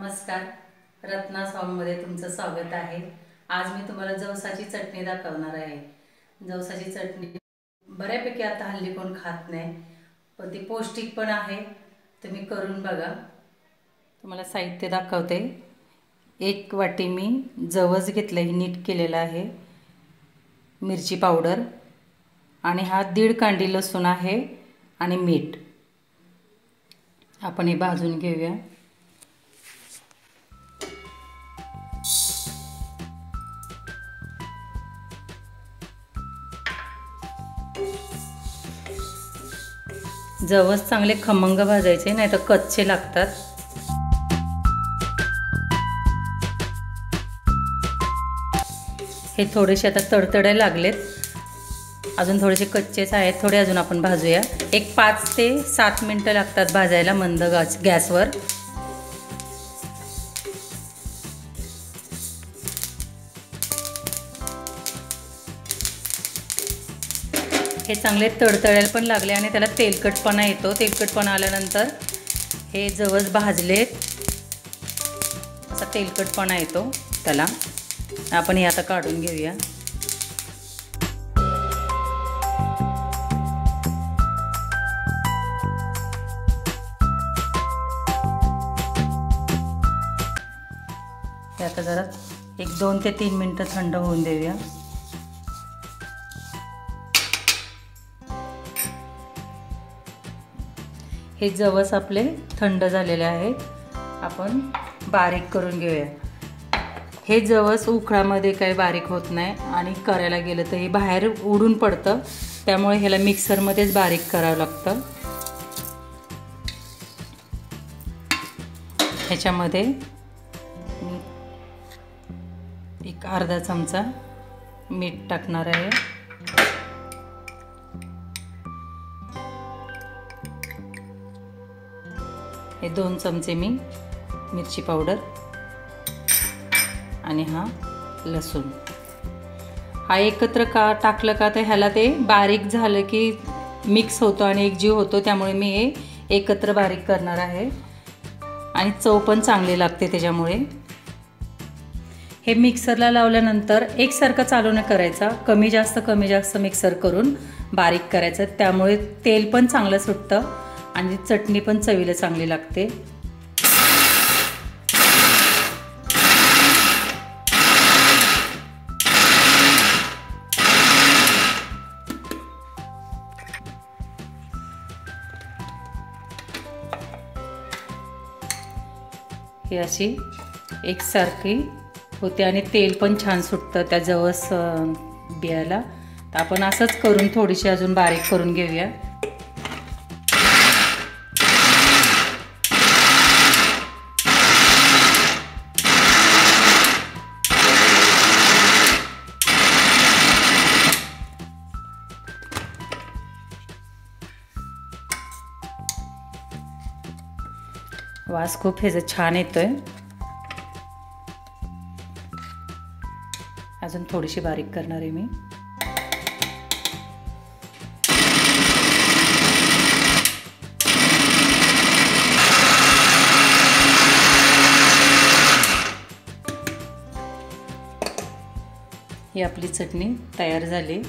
नमस्कार. रत्ना सॉंगमध्ये तुमचं स्वागत आहे. आज मी तुम्हाला जवसाची चटणी दाखवणार आहे. जवसाची चटणी बऱ्यापैकी आता हल्ली कोण खात नाही पण ती पौष्टिक पण आहे. तुम्ही करून बघा. तुम्हाला साहित्य दाखवते. एक वाटी मी जवस घेतलं ही नीट केलेलं आहे. मिरची पावडर आणि हा दीड कांडी लसूण आहे आणि मीठ. आपण हे भाजून घेऊया. जवस चांगले खमंग भाजायचे नाही तर कच्चे लागतात. हे थोडेसे आता तडतडे लागलेत. अजून थोडेसे कच्चेच आहेत थोडे अजून आपण भाजूया. एक पाच ते सात मिनटं लागतात भाजायला मंद गॅस गॅसवर. हे चांगले तडतळायला पण लागले आणि त्याला तेलकटपणा येतो. तेलकटपणा आल्यानंतर हे जवळ भाजलेत असा तेलकटपणा येतो त्याला. आपण हे आता काढून घेऊया. हे आता जरा एक दोन ते तीन मिनटं थंड होऊन देऊया. हे जवस आपले थंड झालेले आहेत. आपण बारीक करून घेऊया. हे जवस उखळामध्ये काही बारीक होत नाही आणि करायला गेलं तर हे बाहेर उडून पडतं. त्यामुळे ह्याला मिक्सरमध्येच बारीक करावं लागतं. ह्याच्यामध्ये मी एक अर्धा चमचा मीठ टाकणार आहे. हे दोन चमचे मी मिरची पावडर आणि हा लसूण. हा एकत्र का टाकलं का तर ह्याला ते बारीक झालं की मिक्स होतो आणि एकजीव होतो त्यामुळे मी हे एकत्र बारीक करणार आहे. आणि चव पण चांगली लागते त्याच्यामुळे. हे मिक्सरला लावल्यानंतर एकसारखं चालू न करायचा कमी जास्त कमी जास्त मिक्सर करून बारीक करायचं त्यामुळे तेल पण चांगलं सुटतं. आणि चटणी पण चवीला चांगली लागते. ही अशी एकसारखी होते आणि तेल पण छान सुटतं त्या जवस बियाला. तर आपण असंच करून थोडीशी अजून बारीक करून घेऊया. वास खूप ह्याचं छान येतोय. अजून थोडीशी बारीक करणार आहे मी. ही आपली चटणी तयार झाली.